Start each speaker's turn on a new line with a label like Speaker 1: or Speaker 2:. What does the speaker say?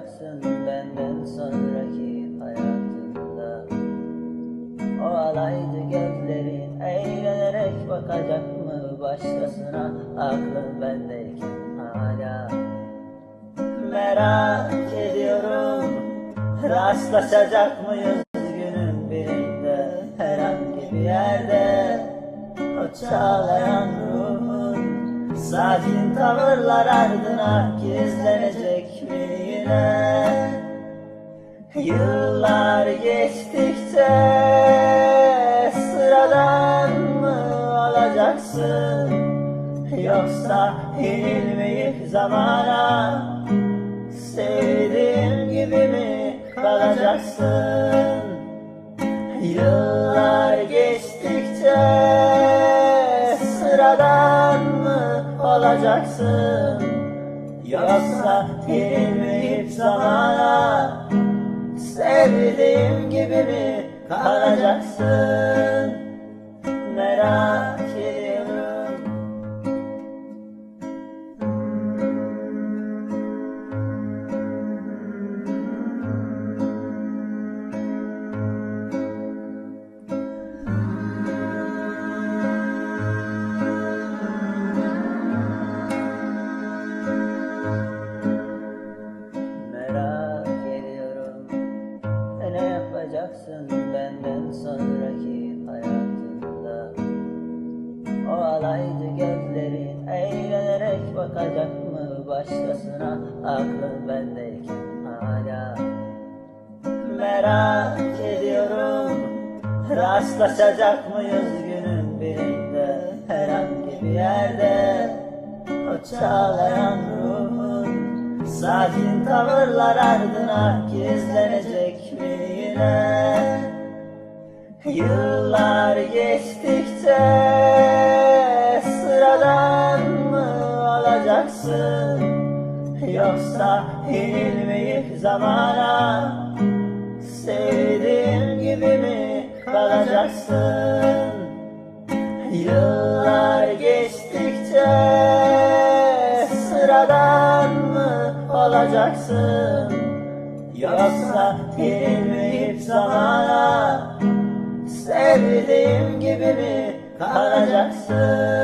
Speaker 1: olacaksın benden sonraki hayatında? O alaydı gözlerin eğlenerek bakacak mı başkasına? Aklın bendeyken hala. Merak ediyorum rastlaşacak mıyız günün birinde? Herhangi bir yerde o çağlayan ruh Sakin tavırlar ardına Gizlenecek mi yine? Yıllar geçtikçe sıradan mı olacaksın Yoksa yenilmeyip zamana sevdiğin gibi mi kalacaksın? Yıllar geçtikçe olacaksın Yoksa yenilmeyip zamana Sevdiğim gibi mi kalacaksın yapacaksın benden sonraki hayatında? O alaydı gözlerin Eğlenerek bakacak mı başkasına? Aklım bendeyken hala. Merak ediyorum Rastlaşacak mıyız günün birinde? Herhangi bir yerde O çağlayan ruhun Sakin tavırlar ardına Gizlenecek yine Yıllar geçtikçe Sıradan mı olacaksın Yoksa yenilmeyip zamana Sevdiğin gibi mi kalacaksın? Yıllar geçtikçe sıradan mı olacaksın? Yoksa yenilmeyip zamana Sevdiğim gibi mi kalacaksın